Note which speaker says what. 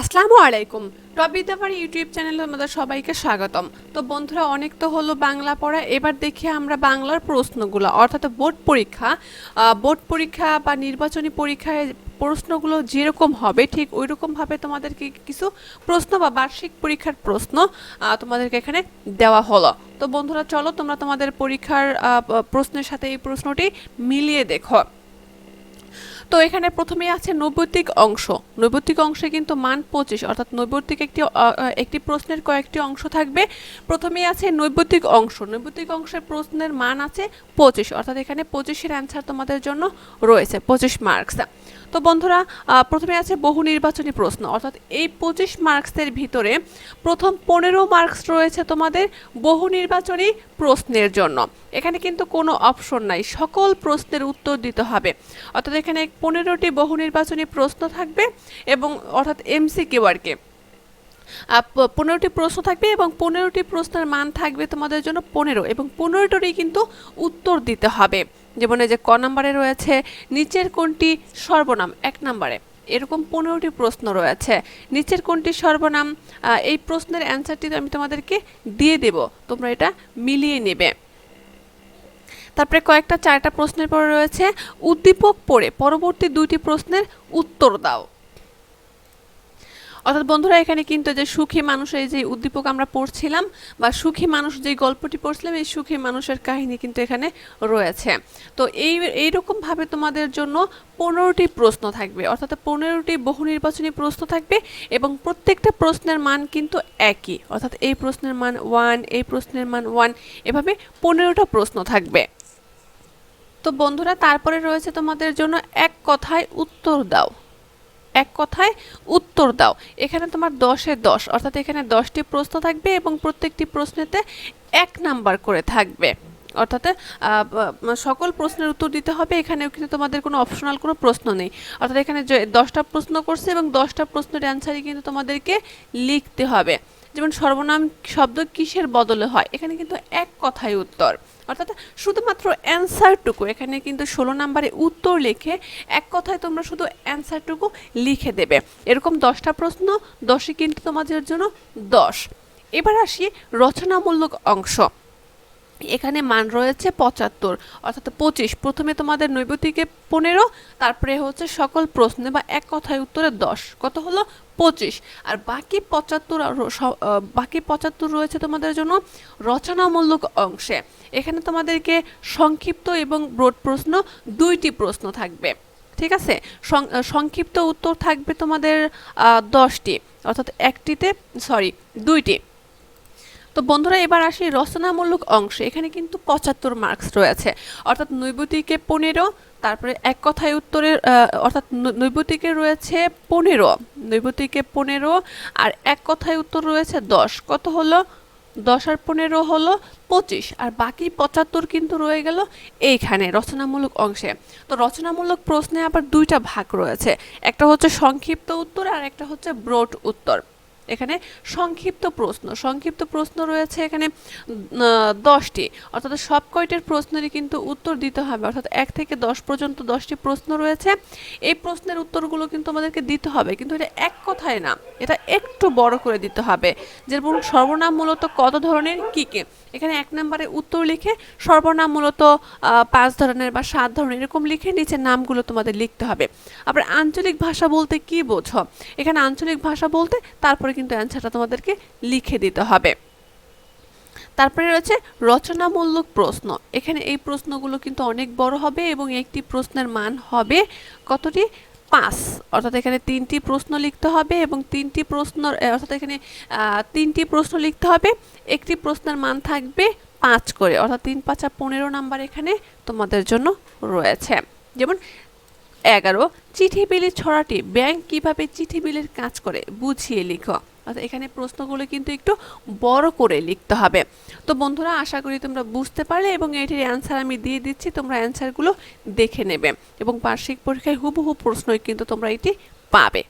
Speaker 1: আসসালামু আলাইকুম। রবি দেবার ইউটিউব চ্যানেলে আমাদের সবাইকে স্বাগতম। তো বন্ধুরা, অনেক তো হলো বাংলা পড়া। এবার দেখি আমরা বাংলার প্রশ্নগুলো, অর্থাৎ বোর্ড পরীক্ষা। বোর্ড পরীক্ষা বা নির্বাচনী পরীক্ষায় প্রশ্নগুলো যেরকম হবে, ঠিক ওই রকমভাবে তোমাদেরকে কিছু প্রশ্ন বা বার্ষিক পরীক্ষার প্রশ্ন তোমাদেরকে এখানে দেওয়া হলো। তো বন্ধুরা, চলো তোমরা তোমাদের পরীক্ষার প্রশ্নের সাথে এই প্রশ্নটি মিলিয়ে দেখো। তো এখানে প্রথমে আছে নৈবতিক অংশ। নৈবতিক অংশে কিন্তু মান পঁচিশ, অর্থাৎ নৈবতিক একটি একটি প্রশ্নের কয়েকটি অংশ থাকবে। প্রথমেই আছে নৈবতিক অংশ। নৈবতিক অংশের প্রশ্নের মান আছে পঁচিশ, অর্থাৎ এখানে পঁচিশের অ্যান্সার তোমাদের জন্য রয়েছে, পঁচিশ মার্কস তো বন্ধুরা প্রথমে আছে বহু নির্বাচনী প্রশ্ন। অর্থাৎ এই পঁচিশ মার্কসের ভিতরে প্রথম পনেরো মার্কস রয়েছে তোমাদের বহু নির্বাচনী প্রশ্নের জন্য। এখানে কিন্তু কোনো অপশন নাই, সকল প্রশ্নের উত্তর দিতে হবে। অর্থাৎ এখানে পনেরোটি বহু নির্বাচনী প্রশ্ন থাকবে এবং অর্থাৎ এমসিকিউ আর কি। পনেরোটি প্রশ্ন থাকবে এবং পনেরোটি প্রশ্নের মান থাকবে তোমাদের জন্য পনেরো এবং পনেরোটারই কিন্তু উত্তর দিতে হবে। যেমন এই যে ক নাম্বারে রয়েছে, নিচের কোনটি সর্বনাম? এক নম্বরে। এরকম পনেরোটি প্রশ্ন রয়েছে। নিচের কোনটি সর্বনাম? এই প্রশ্নের অ্যান্সারটি আমি তোমাদেরকে দিয়ে দেব। তোমরা এটা মিলিয়ে নেবে। তারপরে কয়েকটা, চারটা প্রশ্নের পরে রয়েছে, উদ্দীপক পড়ে পরবর্তী দুইটি প্রশ্নের উত্তর দাও। অর্থাৎ বন্ধুরা, এখানে কিন্তু যে সুখী মানুষের যে উদ্দীপক আমরা পড়ছিলাম বা সুখী মানুষ যে গল্পটি পড়ছিলাম, এই সুখী মানুষের কাহিনী কিন্তু এখানে রয়েছে। তো এই এইরকম ভাবে তোমাদের জন্য পনেরোটি প্রশ্ন থাকবে। অর্থাৎ পনেরোটি বহু নির্বাচনী প্রশ্ন থাকবে এবং প্রত্যেকটা প্রশ্নের মান কিন্তু একই। অর্থাৎ এই প্রশ্নের মান ওয়ান, এই প্রশ্নের মান ওয়ান, এভাবে পনেরোটা প্রশ্ন থাকবে। তো বন্ধুরা, তারপরে রয়েছে তোমাদের জন্য এক কথায় উত্তর দাও। এক কথায় উত্তর দাও। এখানে তোমার দশে দশ, অর্থাৎ এখানে দশটি প্রশ্ন থাকবে এবং প্রত্যেকটি প্রশ্নেতে এক নাম্বার করে থাকবে। অর্থাৎ সকল প্রশ্নের উত্তর দিতে হবে, এখানেও কিন্তু তোমাদের কোনো অপশনাল কোনো প্রশ্ন নেই। অর্থাৎ এখানে দশটা প্রশ্ন করছে এবং দশটা প্রশ্নের অ্যান্সারই কিন্তু তোমাদেরকে লিখতে হবে। যেমন সর্বনাম শব্দ কিসের বদলে হয়? এখানে কিন্তু এক কথায় উত্তর। অর্থাৎ শুধুমাত্র অ্যান্সারটুকু। এখানে কিন্তু ষোলো নাম্বারে উত্তর লিখে এক কথায় তোমরা শুধু অ্যান্সারটুকু লিখে দেবে। এরকম দশটা প্রশ্ন, দশই কিন্তু তোমাদের জন্য দশ। এবার আসি রচনামূলক অংশ। এখানে মান রয়েছে পঁচাত্তর, অর্থাৎ পঁচিশ। প্রথমে তোমাদের নৈবতিকে পনেরো, তারপরে হচ্ছে সকল প্রশ্নে বা এক কথায় উত্তরে দশ। কত হলো? পঁচিশ। আর বাকি পঁচাত্তর বাকি পঁচাত্তর রয়েছে তোমাদের জন্য রচনামূলক অংশে। এখানে তোমাদেরকে সংক্ষিপ্ত এবং ব্রড প্রশ্ন দুইটি প্রশ্ন থাকবে। ঠিক আছে? সংক্ষিপ্ত উত্তর থাকবে তোমাদের দশটি, অর্থাৎ একটিতে, সরি, দুইটি। তো বন্ধুরা, এবার আসি রচনামূলক অংশে। এখানে কিন্তু পঁচাত্তর মার্কস রয়েছে। অর্থাৎ নৈবতিকে পনেরো, তারপরে এক কথায় উত্তরের অর্থাৎ নৈবতিকে রয়েছে পনেরো। নৈবতিকে পনেরো আর এক কথায় উত্তর রয়েছে দশ। কত হলো? দশ আর পনেরো হলো পঁচিশ। আর বাকি পঁচাত্তর কিন্তু রয়ে গেল এইখানে রচনামূলক অংশে। তো রচনামূলক প্রশ্নে আবার দুইটা ভাগ রয়েছে। একটা হচ্ছে সংক্ষিপ্ত উত্তর আর একটা হচ্ছে ব্রড উত্তর। এখানে সংক্ষিপ্ত প্রশ্ন। সংক্ষিপ্ত প্রশ্ন রয়েছে এখানে দশটি। অর্থাৎ সব কয়টির প্রশ্নেরই কিন্তু উত্তর দিতে হবে। অর্থাৎ এক থেকে দশ পর্যন্ত দশটি প্রশ্ন রয়েছে। এই প্রশ্নের উত্তরগুলো কিন্তু আমাদেরকে দিতে হবে। কিন্তু এটা এক কথায় না, এটা একটু বড় করে দিতে হবে। যেমন সর্বনাম মূলত কত ধরনের, কি কি? এখানে এক নম্বরে উত্তর লিখে সর্বনাম মূলত পাঁচ ধরনের বা সাত ধরনের, এরকম লিখে নিচে নামগুলো তোমাদের লিখতে হবে। আবার আঞ্চলিক ভাষা বলতে কি বোঝো? এখানে আঞ্চলিক ভাষা বলতে তারপরে কিন্তু অ্যান্সারটা তোমাদেরকে লিখে দিতে হবে। তারপরে রয়েছে রচনামূলক প্রশ্ন। এখানে এই প্রশ্নগুলো কিন্তু অনেক বড় হবে এবং একটি প্রশ্নের মান হবে কতটি? পাঁচ। অর্থাৎ এখানে তিনটি প্রশ্ন লিখতে হবে এবং তিনটি প্রশ্ন অর্থাৎ এখানে তিনটি প্রশ্ন লিখতে হবে। একটি প্রশ্নের মান থাকবে পাঁচ করে। অর্থাৎ তিন, পাঁচা পনেরো নাম্বার এখানে তোমাদের জন্য রয়েছে। যেমন এগারো, চিঠি বিলির ছড়াটি, ব্যাংক কীভাবে চিঠি বিলের কাজ করে, বুঝিয়ে লিখো। অর্থাৎ এখানে প্রশ্নগুলো কিন্তু একটু বড় করে লিখতে হবে। তো বন্ধুরা, আশা করি তোমরা বুঝতে পারলে এবং এটির অ্যান্সার আমি দিয়ে দিচ্ছি, তোমরা অ্যান্সারগুলো দেখে নেবে এবং বার্ষিক পরীক্ষায় হুবহু প্রশ্নই কিন্তু তোমরা এটি পাবে।